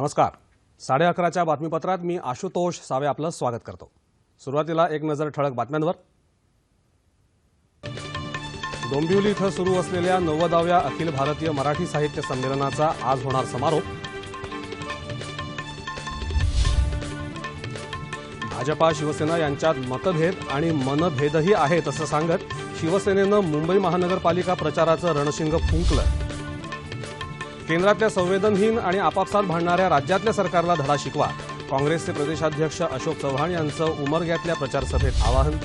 नमस्कार. साडे अकराच्या बातमीपत्रात मी आशुतोष सावे आपलं स्वागत करतो. सुरुवातीला एक नजर ठळक बातम्यांवर. डोंबिवली इथं सुरू असलेल्या नव्वदाव्या अखिल भारतीय मराठी साहित्य संमेलनाचा आज होणार समारोप. भाजपा शिवसेना यांच्यात मतभेद आणि मनभेदही आहेत असं सांगत शिवसेनेनं मुंबई महानगरपालिका प्रचाराचं रणशिंग फुंकलं. केंद्रातल्या संवेदनहीन आणि आपापसात भांडणाऱ्या राज्यातल्या सरकारला धडा शिकवा. काँग्रेसचे प्रदेशाध्यक्ष अशोक चव्हाण यांचं उमरग्यातल्या प्रचारसभेत आवाहन.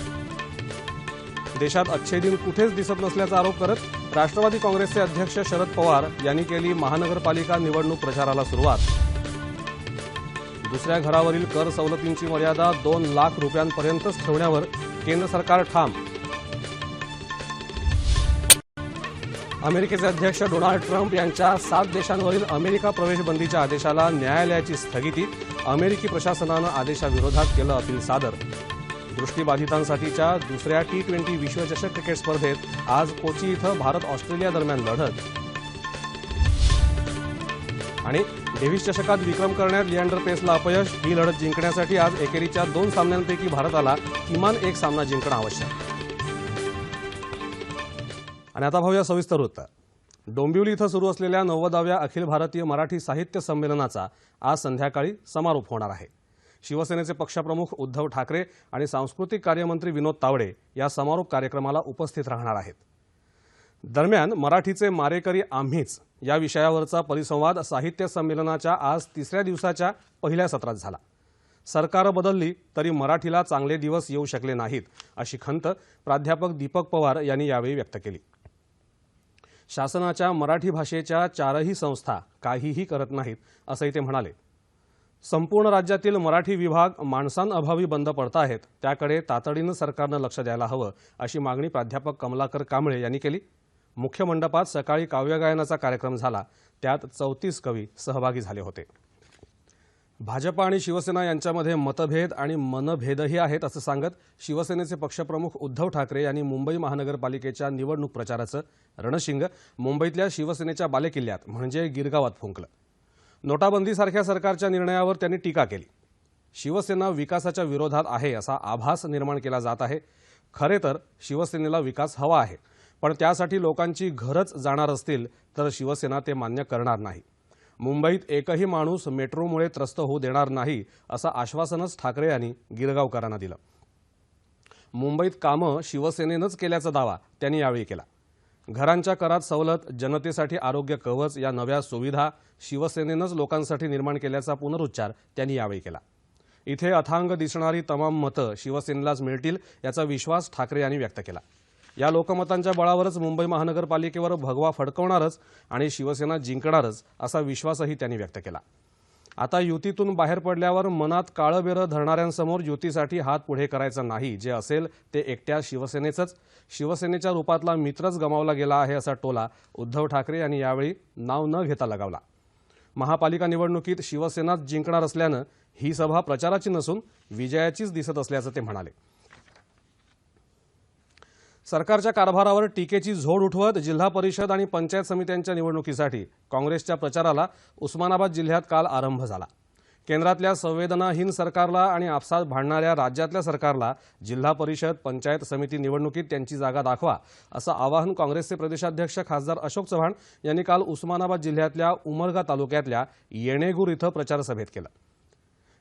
देशात अच्छे दिन कुठेच दिसत नसल्याचा आरोप करत राष्ट्रवादी काँग्रेसचे अध्यक्ष शरद पवार यांनी केली महानगरपालिका निवडणूक प्रचाराला सुरुवात. दुसऱ्या घरावरील कर सवलतींची मर्यादा दोन लाख रुपयांपर्यंतच ठेवण्यावर केंद्र सरकार ठाम. अमेरिकेचे अध्यक्ष डोनाल्ड ट्रम्प यांच्या सात देशांवरील अमेरिका प्रवेश बंदीच्या आदेशाला न्यायालयाची स्थगिती अमेरिकी प्रशासनानं आदेशाविरोधात केलं अपील सादर. दृष्टीबाधितांसाठीच्या दुसऱ्या टी ट्वेंटी विश्वचषक क्रिकेट स्पर्धेत आज कोची इथं भारत ऑस्ट्रेलिया दरम्यान लढत. आणि डेव्हिस चषकात विक्रम करण्यात लिअँडर पेसला अपयश ही लढत जिंकण्यासाठी आज एकेरीच्या दोन सामन्यांपैकी भारताला किमान एक सामना जिंकणं आवश्यक. आणि आता भाऊया सविस्तर वृत्त. डोंबिवली इथं सुरू असलेल्या नव्वदाव्या अखिल भारतीय मराठी साहित्य संमेलनाचा आज संध्याकाळी समारोप होणार आहे. शिवसेनेचे पक्षप्रमुख उद्धव ठाकरे आणि सांस्कृतिक कार्यमंत्री विनोद तावडे या समारोप कार्यक्रमाला उपस्थित राहणार आहेत. दरम्यान मराठीचे मारेकरी आम्हीच या विषयावरचा परिसंवाद साहित्य संमेलनाच्या आज तिसऱ्या दिवसाच्या पहिल्या सत्रात झाला. सरकार बदलली तरी मराठीला चांगले दिवस येऊ शकले नाहीत अशी खंत प्राध्यापक दीपक पवार यांनी यावेळी व्यक्त केली. शासनाच्या मराठी भाषेच्या चारही संस्था काहीही करत नाहीत असंही ते म्हणाले. संपूर्ण राज्यातील मराठी विभाग माणसांअभावी बंद पडत आहेत त्याकडे तातडीनं सरकारनं लक्ष द्यायला हवं अशी मागणी प्राध्यापक कमलाकर कांबळे यांनी केली. मुख्य मंडपात सकाळी काव्यगायनाचा कार्यक्रम झाला त्यात चौतीस कवी सहभागी झाले होते. भाजपा आणि शिवसेना यांच्यामध्ये मतभेद आणि मनभेदही आहेत असं सांगत शिवसेनेचे पक्षप्रमुख उद्धव ठाकरे यांनी मुंबई महानगरपालिकेच्या निवडणूक प्रचाराचं रणशिंग मुंबईतल्या शिवसेनेच्या बालेकिल्ल्यात म्हणजे गिरगावात फुंकलं. नोटाबंदीसारख्या सरकारच्या निर्णयावर त्यांनी टीका केली. शिवसेना विकासाच्या विरोधात आहे असा आभास निर्माण केला जात आहे. खरे तर शिवसेनेला विकास हवा आहे. पण त्यासाठी लोकांची घरच जाणार असतील तर शिवसेना ते मान्य करणार नाही. मुंबईत एकही माणूस मेट्रोमुळे त्रस्त होऊ देणार नाही असं आश्वासनच ठाकरे यांनी गिरगावकरांना दिलं. मुंबईत कामं शिवसेनेनंच केल्याचा दावा त्यांनी यावेळी केला. घरांच्या करात सवलत जनतेसाठी आरोग्य कवच या नव्या सुविधा शिवसेनेनंच लोकांसाठी निर्माण केल्याचा पुनरुच्चार त्यांनी यावेळी केला. इथे अथांग दिसणारी तमाम मतं शिवसेनेलाच मिळतील याचा विश्वास ठाकरे यांनी व्यक्त केला. या लोकमतांच्या बळावरच मुंबई महानगरपालिकेवर भगवा फडकवणारच आणि शिवसेना जिंकणारच असा विश्वासही त्यांनी व्यक्त केला. आता युतीतून बाहेर पडल्यावर मनात काळं बेरं धरणाऱ्यांसमोर युतीसाठी हात पुढे करायचा नाही. जे असेल ते एकट्या शिवसेनेचंच. शिवसेनेच्या रूपातला मित्रच गमावला गेला आहे असा टोला उद्धव ठाकरे यांनी यावेळी नाव न घेता लगावला. महापालिका निवडणुकीत शिवसेनाच जिंकणार असल्यानं ही सभा प्रचाराची नसून विजयाचीच दिसत असल्याचं ते म्हणाले. सरकारच्या कारभारावर टीकेची झोड उठवत जिल्हा परिषद आणि पंचायत समित्यांच्या निवडणुकीसाठी काँग्रेसच्या प्रचाराला उस्मानाबाद जिल्ह्यात काल आरंभ झाला. केंद्रातल्या संवेदनाहीन सरकारला आणि आपसात भांडणाऱ्या राज्यातल्या सरकारला जिल्हा परिषद पंचायत समिती निवडणुकीत त्यांची जागा दाखवा असं आवाहन काँग्रेसचे प्रदेशाध्यक्ष खासदार अशोक चव्हाण यांनी काल उस्मानाबाद जिल्ह्यातल्या उमरगा तालुक्यातल्या येणेगूर इथं प्रचारसभेत केलं.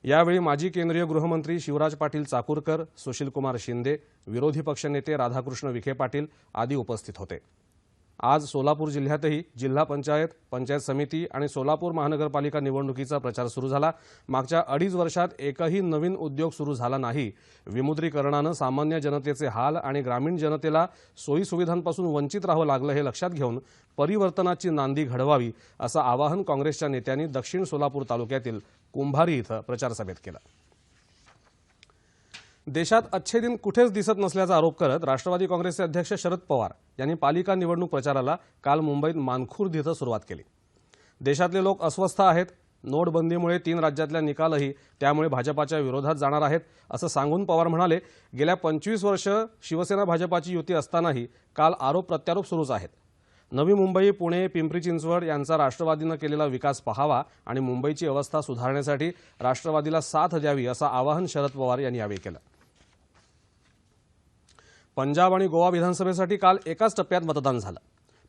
यावेळी माजी केंद्रीय गृहमंत्री शिवराज पाटील चाकूरकर सुशीलकुमार शिंदे विरोधी पक्षनेते राधाकृष्ण विखे पाटील आदी उपस्थित होते. आज सोलापूर जिल्ह्यातही जिल्हा पंचायत पंचायत समिती आणि सोलापूर महानगरपालिका निवडणुकीचा प्रचार सुरू झाला. मागच्या अडीच वर्षात एकही नवीन उद्योग सुरू झाला नाही. विमुद्रीकरणानं सामान्य जनतेचे हाल आणि ग्रामीण जनतेला सोयीसुविधांपासून वंचित राहावं लागलं हे लक्षात घेऊन परिवर्तनाची नांदी घडवावी असं आवाहन काँग्रेसच्या नेत्यांनी दक्षिण सोलापूर तालुक्यातील कुंभारी इथं प्रचारसभेत केलं. देशात अच्छे दिन कुठेच दिसत नसल्याचा आरोप करत राष्ट्रवादी काँग्रेसचे अध्यक्ष शरद पवार यांनी पालिका निवडणूक प्रचाराला काल मुंबईत मानखुर्द इथं सुरुवात केली. देशातले लोक अस्वस्थ आहेत. नोटबंदीमुळे तीन राज्यातल्या निकालही त्यामुळे भाजपाच्या विरोधात जाणार आहेत असं सांगून पवार म्हणाले गेल्या पंचवीस वर्ष शिवसेना भाजपाची युती असतानाही काल आरोप प्रत्यारोप सुरूच आहेत. नवी मुंबई पुणे पिंपरी चिंचवड यांचा राष्ट्रवादीनं केलेला विकास पहावा आणि मुंबईची अवस्था सुधारण्यासाठी राष्ट्रवादीला साथ द्यावी असं आवाहन शरद पवार यांनी यावेळी केलं. पंजाब आणि गोवा विधानसभेसाठी काल एकाच टप्प्यात मतदान झालं.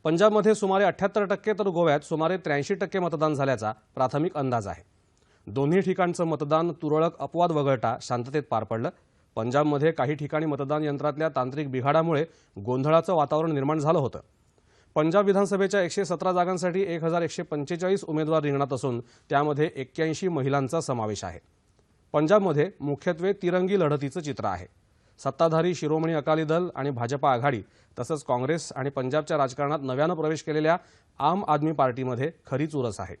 पंजाबमध्ये सुमारे अठ्याहत्तर टक्के तर गोव्यात सुमारे त्र्याऐंशी टक्के मतदान झाल्याचा प्राथमिक अंदाज आहे. दोन्ही ठिकाणचं मतदान तुरळक अपवाद वगळता शांततेत पार पडलं. पंजाबमध्ये काही ठिकाणी मतदान यंत्रातल्या तांत्रिक बिघाडामुळे गोंधळाचं वातावरण निर्माण झालं होतं. पंजाब विधानसभेच्या एकशे सतरा जागांसाठी एक हजार एकशे पंचेचाळीस उमेदवार रिंगणात असून त्यामध्ये एक्क्याऐंशी महिलांचा समावेश आहे. पंजाबमध्ये मुख्यत्वे तिरंगी लढतीचं चित्र आहे. सत्ताधारी शिरोमणी अकाली दल आणि भाजपा आघाडी तसंच काँग्रेस आणि पंजाबच्या राजकारणात नव्यानं प्रवेश केलेल्या आम आदमी पार्टीमध्ये खरी चुरस आहे.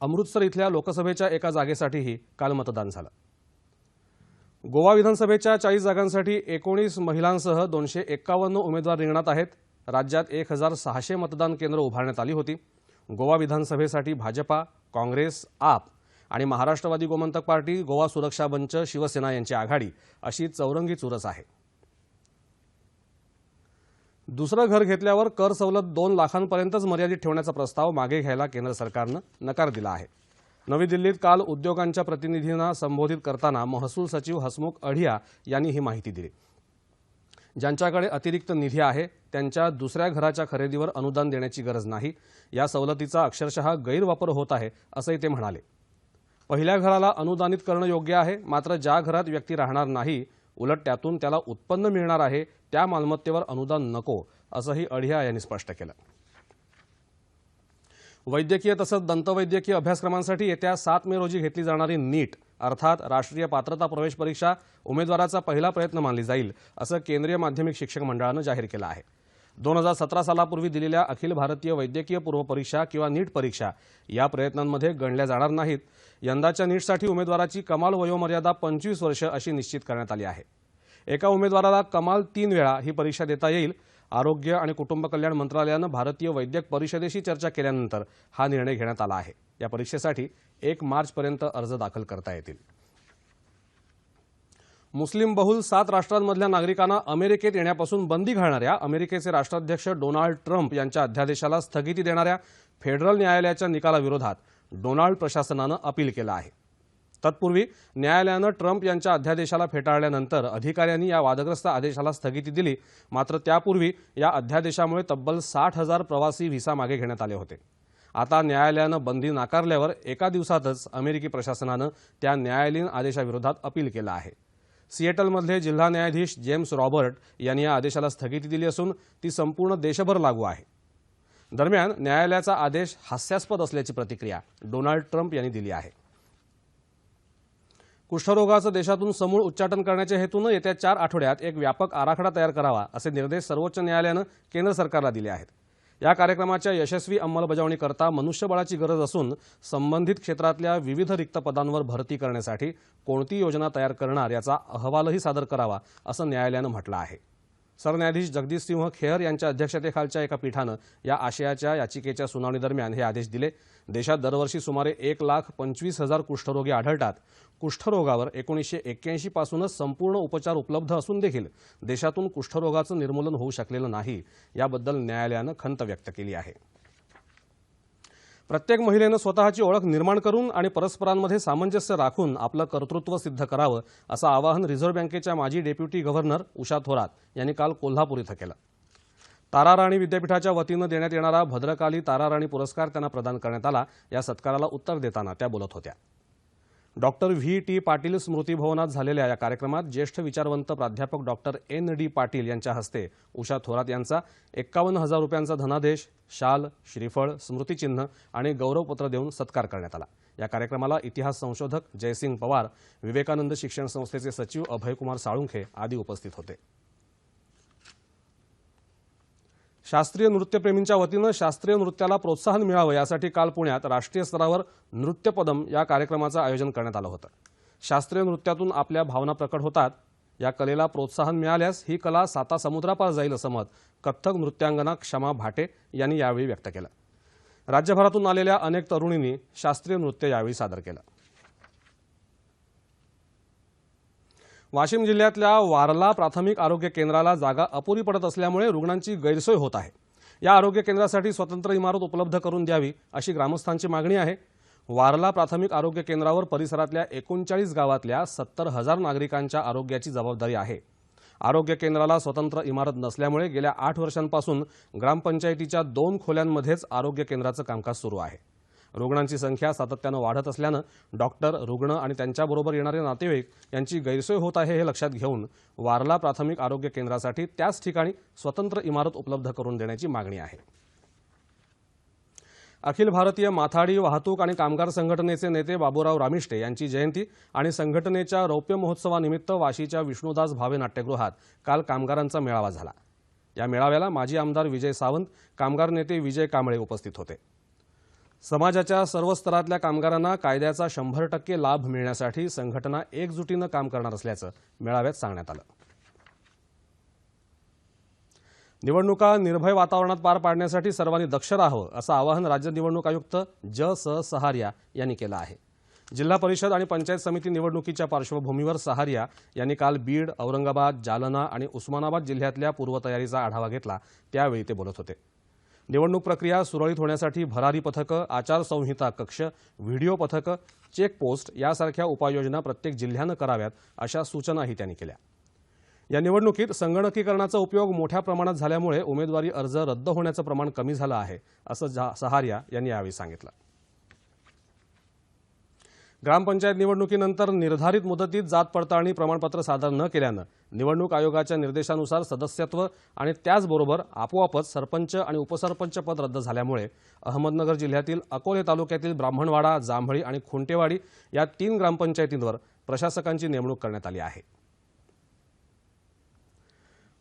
अमृतसर इथल्या लोकसभेच्या एका जागेसाठीही काल मतदान झालं. गोवा विधानसभेच्या चाळीस जागांसाठी एकोणीस महिलांसह दोनशे एक्कावन्न उमेदवार रिंगणात आहेत. राज्यात एक हजार सहाशे मतदान केंद्र उभारण्यात आली होती. गोवा विधानसभेसाठी भाजपा काँग्रेस आप आणि महाराष्ट्रवादी गोमंतक पार्टी गोवा सुरक्षा मंच शिवसेना यांची आघाडी अशी चौरंगी चुरस आहे. दुसरं घर घेतल्यावर कर सवलत दोन लाखांपर्यंतच मर्यादित ठेवण्याचा प्रस्ताव मागे घ्यायला केंद्र सरकारनं नकार दिला आहे. नवी दिल्लीत काल उद्योगांच्या प्रतिनिधींना संबोधित करताना महसूल सचिव हसमुख अढिया यांनी ही माहिती दिली. ज्यांच्याकडे अतिरिक्त निधी आहे त्यांच्या दुसऱ्या घराच्या खरेदीवर अनुदान देण्याची गरज नाही. या सवलतीचा अक्षरशः गैरवापर होत आहे असंही ते म्हणाले. पहिल्या घराला अनुदानित करणं योग्य आहे मात्र ज्या घरात व्यक्ती राहणार नाही उलट त्यातून त्याला उत्पन्न मिळणार आहे त्या मालमत्तेवर अनुदान नको असंही अढिया यांनी स्पष्ट केलं. वैद्यकीय तसंच दंतवैद्यकीय अभ्यासक्रमांसाठी येत्या सात मे रोजी घेतली जाणारी नीट अर्थात राष्ट्रीय पात्रता प्रवेश परीक्षा उमेदवाराचा पहिला प्रयत्न मानली जाईल असं केंद्रीय माध्यमिक शिक्षक मंडळानं जाहीर केलं आहे. दोन हजार सतरा सालापूर्वी दिलेल्या अखिल भारतीय वैद्यकीय पूर्वपरीक्षा किंवा नीट परीक्षा या प्रयत्नांमध्ये गणल्या जाणार नाहीत. यंदाच्या नीटसाठी उमेदवाराची कमाल वयोमर्यादा पंचवीस वर्ष अशी निश्चित करण्यात आली आहे. एका उमेदवाराला कमाल तीन वेळा ही परीक्षा देता येईल. आरोग्य आणि कुटुंब कल्याण मंत्रालयानं भारतीय वैद्यक परिषदेशी चर्चा केल्यानंतर हा निर्णय घेण्यात आला आहे. या परीक्षेसाठी एक मार्चपर्यंत अर्ज दाखल करता येतील. मुस्लिम बहुल सात राष्ट्रांमधल्या नागरिकांना अमेरिकेत येण्यापासून बंदी घालणाऱ्या अमेरिकेचे राष्ट्राध्यक्ष डोनाल्ड ट्रम्प यांच्या अध्यादेशाला स्थगिती देणाऱ्या फेडरल न्यायालयाच्या निकालाविरोधात डोनाल्ड प्रशासनानं अपील केलं आहे. तत्पूर्वी न्यायालयानं ट्रम्प यांच्या अध्यादेशाला फेटाळल्यानंतर अधिकाऱ्यांनी या वादग्रस्त आदेशाला स्थगिती दिली. मात्र त्यापूर्वी या अध्यादेशामुळे तब्बल साठ हजार प्रवासी व्हिसा मागे घेण्यात आले होते. आता न्यायालयानं बंदी नाकारल्यावर एका दिवसातच अमेरिकी प्रशासनानं त्या न्यायालयीन आदेशाविरोधात अपील केलं आहे. सिएटलमधले जिल्हा न्यायाधीश जेम्स रॉबर्ट यांनी या आदेशाला स्थगिती दिली असून ती संपूर्ण देशभर लागू आहे. दरम्यान न्यायालयाचा आदेश हास्यास्पद असल्याची प्रतिक्रिया डोनाल्ड ट्रम्प यांनी दिली आहे. कुष्ठरोगाचं देशातून समूळ उच्चाटन करण्याच्या हेतूनं येत्या चार आठवड्यात एक व्यापक आराखडा तयार करावा असे निर्देश सर्वोच्च न्यायालयानं केंद्र सरकारला दिले आहेत. या कार्यक्रमाच्या यशस्वी अंमलबजावणीकरता मनुष्यबळाची गरज असून संबंधित क्षेत्रातल्या विविध रिक्त पदांवर भरती करण्यासाठी कोणती योजना तयार करणार याचा अहवालही सादर करावा असं न्यायालयानं म्हटलं आहे. सरन्यायाधीश जगदीश सिंह खेहर यांच्या अध्यक्षतेखालच्या एका पीठानं या आशयाच्या याचिकेच्या सुनावणीदरम्यान हे आदेश दिले. देशात दरवर्षी सुमारे एक लाख पंचवीस हजार कुष्ठरोगी आढळतात. कुष्ठरोगावर एकोणीसशे एक्क्याऐंशी पासूनच संपूर्ण उपचार उपलब्ध असून देखील देशातून कुष्ठरोगाचं निर्मूलन होऊ शकलेलं नाही याबद्दल न्यायालयानं खंत व्यक्त केली आहे. प्रत्येक महिलेनं स्वतःची ओळख निर्माण करून आणि परस्परांमध्ये सामंजस्य राखून आपलं कर्तृत्व सिद्ध करावं असं आवाहन रिझर्व्ह बँकेच्या माजी डेप्युटी गव्हर्नर उषा थोरात यांनी काल कोल्हापूर इथं केलं. ताराराणी विद्यापीठाच्या वतीनं देण्यात येणारा भद्रकाली ताराराणी पुरस्कार त्यांना प्रदान करण्यात आला या सत्काराला उत्तर देताना त्या बोलत होत्या. Doctor V. टी. पाटील स्मृती भवनात झालेल्या या कार्यक्रमात ज्येष्ठ विचारवंत प्राध्यापक डॉक्टर एन. डी. पाटील यांच्या हस्ते उषा थोरात यांचा एक्कावन्न हजार रुपयांचा धनादेश शाल श्रीफळ स्मृतिचिन्ह आणि गौरवपत्र देऊन सत्कार करण्यात आला. या कार्यक्रमाला इतिहास संशोधक जयसिंग पवार विवेकानंद शिक्षण संस्थेचे सचिव अभयकुमार साळुंखे आदी उपस्थित होते. शास्त्रीय नृत्यप्रेमींच्या वतीनं शास्त्रीय नृत्याला प्रोत्साहन मिळावं यासाठी काल पुण्यात राष्ट्रीय स्तरावर नृत्यपदम या कार्यक्रमाचं आयोजन करण्यात आलं होतं. शास्त्रीय नृत्यातून आपल्या भावना प्रकट होतात. या कलेला प्रोत्साहन मिळाल्यास ही कला साता समुद्रापार जाईल असं मत कथ्थक नृत्यांगना क्षमा भाटे यांनी यावेळी व्यक्त केलं. राज्यभरातून आलेल्या अनेक तरुणींनी शास्त्रीय नृत्य यावेळी सादर केलं. वाशिम जिल्ह्यातल्या वारला प्राथमिक आरोग्य केंद्राला जागा अपुरी पडत असल्यामुळे रुग्णांची गैरसोय होत आहे. या आरोग्य केंद्रासाठी स्वतंत्र इमारत उपलब्ध करून द्यावी अशी ग्रामस्थांची मागणी आहे. वारला प्राथमिक आरोग्य केंद्रावर परिसरातल्या एकोणचाळीस गावातल्या सत्तर हजार नागरिकांच्या आरोग्याची जबाबदारी आहे. आरोग्य केंद्राला स्वतंत्र इमारत नसल्यामुळे गेल्या आठ वर्षांपासून ग्रामपंचायतीच्या दोन खोल्यांमध्येच आरोग्य केंद्राचं कामकाज सुरू आहे. रुग्णांची संख्या सातत्यानं वाढत असल्यानं डॉक्टर रुग्ण आणि त्यांच्याबरोबर येणारे नातेवाईक यांची गैरसोय होत आहे हे लक्षात घेऊन वारला प्राथमिक आरोग्य केंद्रासाठी त्याच ठिकाणी स्वतंत्र इमारत उपलब्ध करून देण्याची मागणी आहे. अखिल भारतीय माथाडी वाहतूक आणि कामगार संघटनेचे नेते बाबूराव रामिष्टे यांची जयंती आणि संघटनेच्या रौप्य महोत्सवानिमित्त वाशीच्या विष्णुदास भावे नाट्यगृहात काल कामगारांचा मेळावा झाला. या मेळाव्याला माजी आमदार विजय सावंत कामगार नेते विजय कांबळे उपस्थित होते. समाजाच्या सर्व स्तरातल्या कामगारांना कायद्याचा शंभर टक्के लाभ मिळण्यासाठी संघटना एकजुटीनं काम करणार असल्याचं मेळाव्यात सांगण्यात आलं. निवडणुका निर्भय वातावरणात पार पाडण्यासाठी सर्वांनी दक्ष राहावं असं आवाहन राज्य निवडणूक आयुक्त ज स सहारिया यांनी केलं आहे. जिल्हा परिषद आणि पंचायत समिती निवडणुकीच्या पार्श्वभूमीवर सहारिया यांनी काल बीड औरंगाबाद जालना आणि उस्मानाबाद जिल्ह्यातल्या पूर्वतयारीचा आढावा घेतला. त्यावेळी ते बोलत होते. निवडणूक प्रक्रिया सुरळीत होण्यासाठी भरारी पथकं आचारसंहिता कक्ष व्हिडिओ पथकं चेकपोस्ट यासारख्या उपाययोजना प्रत्येक जिल्ह्यानं कराव्यात अशा सूचनाही त्यांनी केल्या. या निवडणुकीत संगणकीकरणाचा उपयोग मोठ्या प्रमाणात झाल्यामुळे उमेदवारी अर्ज रद्द होण्याचं प्रमाण कमी झालं आहे असं सहारिया यांनी यावेळी सांगितलं. ग्रामपंचायत निवडणुकीनंतर निर्धारित मुदतीत जात पडताळणी प्रमाणपत्र सादर न केल्यानं निवडणूक आयोगाच्या निर्देशानुसार सदस्यत्व आणि त्याचबरोबर आपोआपच सरपंच आणि उपसरपंच पद रद्द झाल्यामुळे अहमदनगर जिल्ह्यातील अकोले तालुक्यातील ब्राह्मणवाडा जांभळी आणि खुंटेवाडी या तीन ग्रामपंचायतींवर प्रशासकांची नेमणूक करण्यात आली आहे.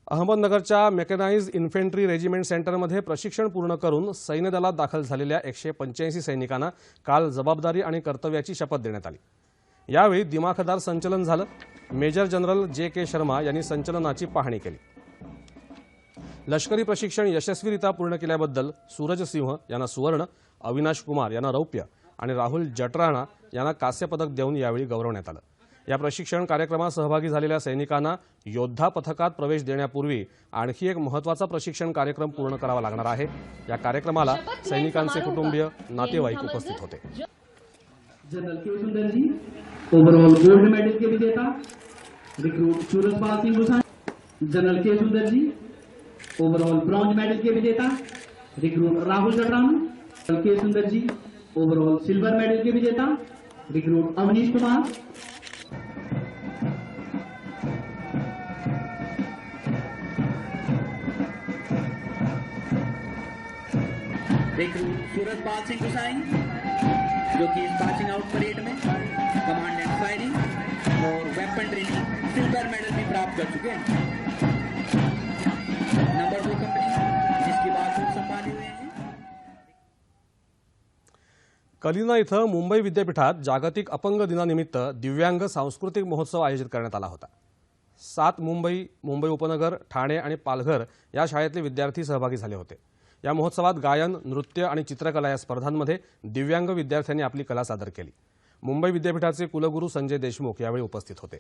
अहमदनगरच्या मेकनाइज इन्फेंट्री रेजिमेंट सेंटरमध्ये प्रशिक्षण पूर्ण करून सैन्यदलात दाखल झालेल्या एकशे पंच्याऐंशी सैनिकांना काल जबाबदारी आणि कर्तव्याची शपथ देण्यात आली. यावेळी दिमाखदार संचलन झालं. मेजर जनरल जे के शर्मा यांनी संचलनाची पाहणी केली. लष्करी प्रशिक्षण यशस्वीरित्या पूर्ण केल्याबद्दल सूरज सिंह यांना सुवर्ण अविनाश कुमार यांना रौप्य आणि राहुल जटराणा यांना कांस्य पदक देऊन यावेळी गौरवण्यात आलं. या प्रशिक्षण कार्यक्रमात सहभागी झालेल्या सैनिकांना योद्धा पथकात प्रवेश देण्यापूर्वी आणखी एक महत्वाचा प्रशिक्षण कार्यक्रम पूर्ण करावा लागणार आहे. या कार्यक्रमाला सैनिकांचे कुटुंबीय नातेवाईक उपस्थित होते. General K Sundar ji overall gold medal के विजेता recruit Surajpal Singh Gusain general K Sundar ji overall bronze medal के विजेता recruit Rahul general K Sundar ji overall silver medal के विजेता रिक्रूट अवनीश कुमार रिक्रूट सूरजपाल सिंह गुसाई जो कि पासिंग आउट परेड में command and firing और weapon training silver medal भी प्राप्त कर चुके हैं। नंबर दो कंपनी जिसकी बात खूब संभाली हुई है। कलिना इथं मुंबई विद्यापीठात जागतिक अपंग दिनानिमित्त दिव्यांग सांस्कृतिक महोत्सव आयोजित करण्यात आला होता. सात मुंबई मुंबई उपनगर ठाणे आणि पालघर या शाळेतले विद्यार्थी सहभागी झाले होते. या महोत्सवात गायन नृत्य आणि चित्रकला या स्पर्धांमध्ये दिव्यांग विद्यार्थ्यांनी आपली कला सादर केली. मुंबई विद्यापीठाचे कुलगुरू संजय देशमुख यावेळी उपस्थित होते.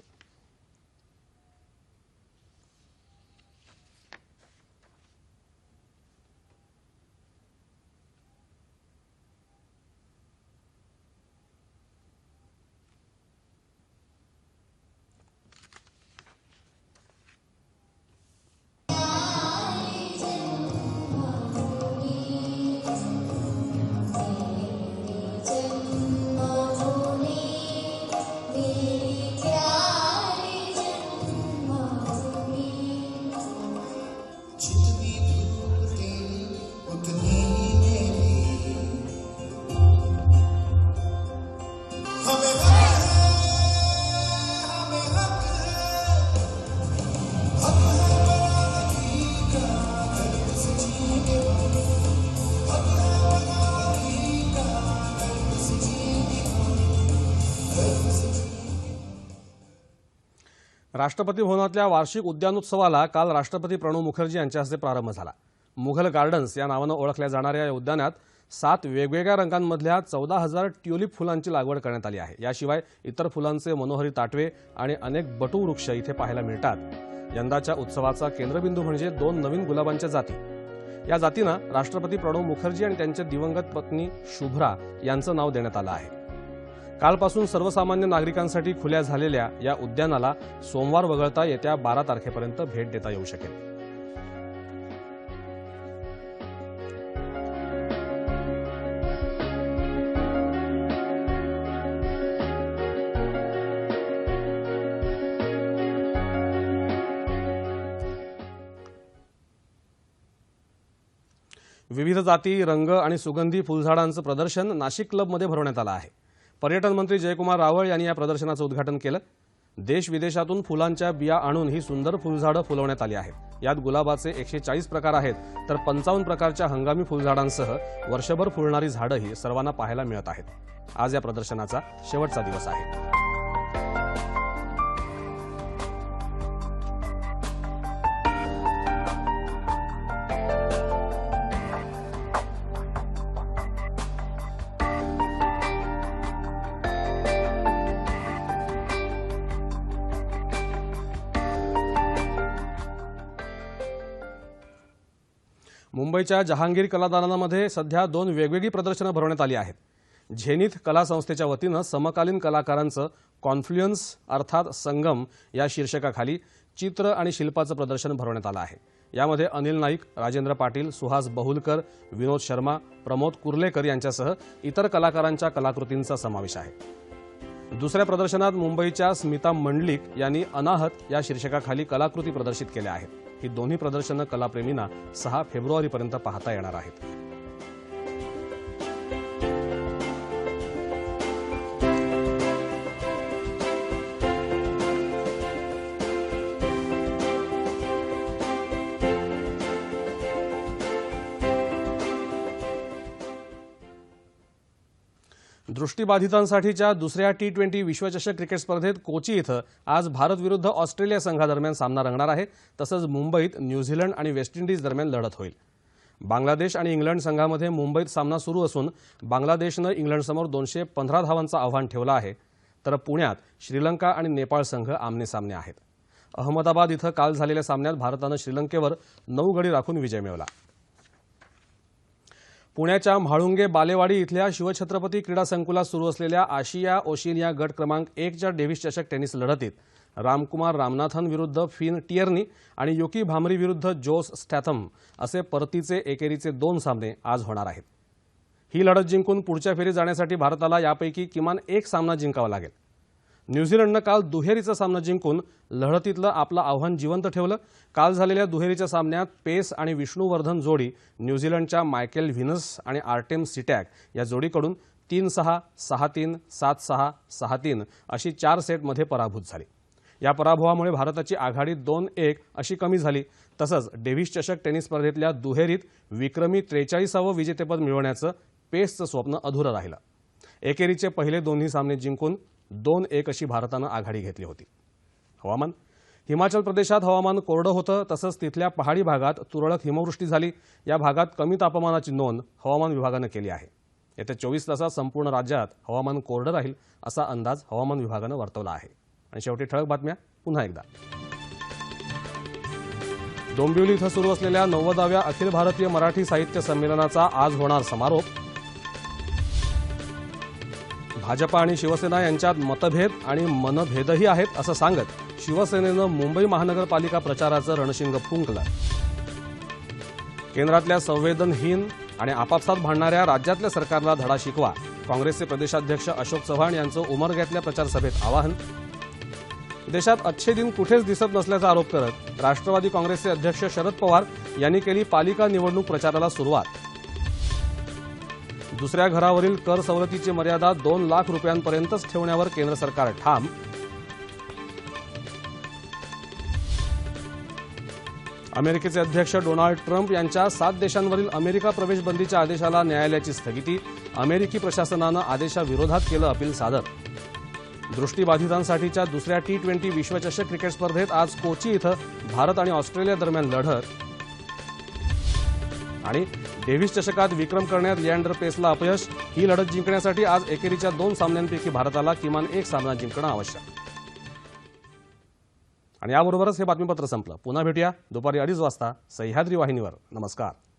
राष्ट्रपती भवनातल्या वार्षिक उद्यानोत्सवाला काल राष्ट्रपती प्रणव मुखर्जी यांच्या हस्ते प्रारंभ झाला. मुघल गार्डन्स या नावानं ओळखल्या जाणाऱ्या या उद्यानात सात वेगवेगळ्या रंगांमधल्या चौदा हजार ट्युलिप फुलांची लागवड करण्यात आली आहे. याशिवाय इतर फुलांचे मनोहरी ताटवे आणि अनेक बटू वृक्ष इथे पाहायला मिळतात. यंदाच्या उत्सवाचा केंद्रबिंदू म्हणजे दोन नवीन गुलाबांच्या जाती. या जातींना राष्ट्रपती प्रणव मुखर्जी आणि त्यांच्या दिवंगत पत्नी शुभ्रा यांचं नाव देण्यात आलं आहे. कालपासून सर्वसामान्य नागरिकांसाठी खुल्या झालेल्या या उद्यानाला सोमवार वगळता येत्या बारा तारखेपर्यंत भेट देता येऊ शकेल. जाती रंग आणि सुगंधी फुलझाडांचं प्रदर्शन नाशिक क्लबमध्ये भरवण्यात आलं आहे. पर्यटन मंत्री जयकुमार रावळ यांनी या प्रदर्शनाचं उद्घाटन केलं. देश विदेशातून फुलांच्या बिया आणून ही सुंदर फुलझाडं फुलवण्यात आली आहेत. यात गुलाबाचे एकशे चाळीस प्रकार आहेत तर पंचावन्न प्रकारच्या हंगामी फुलझाडांसह वर्षभर फुलणारी झाडंही सर्वांना पाहायला मिळत आहेत. आज या प्रदर्शनाचा शेवटचा दिवस आहे. मुंबईच्या जहांगीर कलादालनामध्ये सध्या दोन वेगवेगळी प्रदर्शनं भरवण्यात आली आहेत. झेनिथ कला संस्थेच्या वतीनं समकालीन कलाकारांचं कॉन्फ्लुएन्स अर्थात संगम या शीर्षकाखाली चित्र आणि शिल्पाचं प्रदर्शन भरवण्यात आलं आहे. यामध्ये अनिल नाईक राजेंद्र पाटील सुहास बहुलकर विनोद शर्मा प्रमोद कुर्लेकर यांच्यासह इतर कलाकारांच्या कलाकृतींचा समावेश आहे. दुसऱ्या प्रदर्शनात मुंबईच्या स्मिता मंडलिक यांनी अनाहत या शीर्षकाखाली कलाकृती प्रदर्शित केल्या आहेत. ही दोन्ही प्रदर्शनं कलाप्रेमींना सहा फेब्रुवारीपर्यंत पाहता येणार आहेत. दृष्टीबाधितांसाठीच्या दुसऱ्या टी ट्वेंटी विश्वचषक क्रिकेट स्पर्धेत कोची इथं आज भारत विरुद्ध ऑस्ट्रेलिया संघादरम्यान सामना रंगणार आहे. तसंच मुंबईत न्यूझीलंड आणि वेस्ट इंडिज दरम्यान लढत होईल. बांगलादेश आणि इंग्लंड संघामध्ये मुंबईत सामना सुरू असून बांगलादेशनं इंग्लंडसमोर दोनशे पंधरा धावांचं आव्हान ठेवलं आहे. तर पुण्यात श्रीलंका आणि नेपाळ संघ आमने सामने आहेत. अहमदाबाद इथं काल झालेल्या सामन्यात भारतानं श्रीलंकेवर नऊ गडी राखून विजय मिळवला. पुण्याच्या म्हाळुंगे बालेवाडी इथल्या शिवछत्रपती क्रीडा संकुलात सुरू असलेल्या आशिया ओशिनिया गट क्रमांक एकच्या डेव्हिस चषक टेनिस लढतीत रामकुमार रामनाथन विरुद्ध फिन टियर्नी आणि युकी भामरी विरुद्ध जोस स्टॅथम असे परतीचे एकेरीचे दोन सामने आज होणार आहेत. ही लढत जिंकून पुढच्या फेरी जाण्यासाठी भारताला यापैकी किमान एक सामना जिंकावा लागेल. न्यूझीलंडनं काल दुहेरीचा सामना जिंकून लढतीतलं आपलं आव्हान जिवंत ठेवलं. काल झालेल्या दुहेरीच्या सामन्यात पेस आणि विष्णुवर्धन जोडी न्यूझीलंडच्या मायकेल व्हिनस आणि आर्टेम सिटॅक या जोडीकडून तीन सहा सहा तीन सात सहा सहा तीन अशी चार सेटमध्ये पराभूत झाली. या पराभवामुळे भारताची आघाडी दोन एक अशी कमी झाली. तसंच डेव्हिस चषक टेनिस स्पर्धेतल्या दुहेरीत विक्रमी त्रेचाळीसावं विजेतेपद मिळवण्याचं पेसचं स्वप्न अधुरं राहिलं. एकेरीचे पहिले दोन्ही सामने जिंकून दोन एक अशी भारतानं आघाडी घेतली होती. हवामान. हिमाचल प्रदेशात हवामान कोरडं होतं तसंच तिथल्या पहाडी भागात तुरळक हिमवृष्टी झाली. या भागात कमी तापमानाची नोंद हवामान विभागानं केली आहे. येत्या चोवीस तासात संपूर्ण राज्यात हवामान कोरडं राहील असा अंदाज हवामान विभागानं वर्तवला आहे. आणि शेवटी ठळक बातम्या पुन्हा एकदा. डोंबिवली इथं सुरू असलेल्या नव्वदाव्या अखिल भारतीय मराठी साहित्य संमेलनाचा आज होणार समारोप. भाजपा आणि शिवसेना यांच्यात मतभेद आणि मनभेदही आहेत असं सांगत शिवसेनेनं मुंबई महानगरपालिका प्रचाराचं रणशिंग फुंकलं. केंद्रातल्या संवेदनहीन आणि आपापसात भांडणाऱ्या राज्यातल्या सरकारला धडा शिकवा. काँग्रेसचे प्रदेशाध्यक्ष अशोक चव्हाण यांचं उमरग्यातल्या प्रचारसभेत आवाहन. देशात अच्छे दिन कुठेच दिसत नसल्याचा आरोप करत राष्ट्रवादी काँग्रेसचे अध्यक्ष शरद पवार यांनी केली पालिका निवडणूक प्रचाराला सुरुवात. दुसऱ्या घरावरील कर सवलतीची मर्यादा दोन लाख रुपयांपर्यंतच ठेवण्यावर केंद्र सरकार ठाम. अमेरिकेचे अध्यक्ष डोनाल्ड ट्रम्प यांच्या सात देशांवरील अमेरिका प्रवेश बंदीच्या आदेशाला न्यायालयाची स्थगिती अमेरिकी प्रशासनानं आदेशाविरोधात केलं अपील सादर. दृष्टीबाधितांसाठीच्या दुसऱ्या टी ट्वेंटी विश्वचषक क्रिकेट स्पर्धेत आज कोची इथं भारत आणि ऑस्ट्रेलिया दरम्यान लढत. आणि डेव्हिस चषकात विक्रम करण्यात लिअँडर पेसला अपयश ही लढत जिंकण्यासाठी आज एकेरीच्या दोन सामन्यांपैकी भारताला किमान एक सामना जिंकणं आवश्यक. आणि याबरोबरच हे बातमीपत्र संपलं. पुन्हा भेटूया. दुपारी अडीच वाजता सह्याद्री वाहिनीवर. नमस्कार.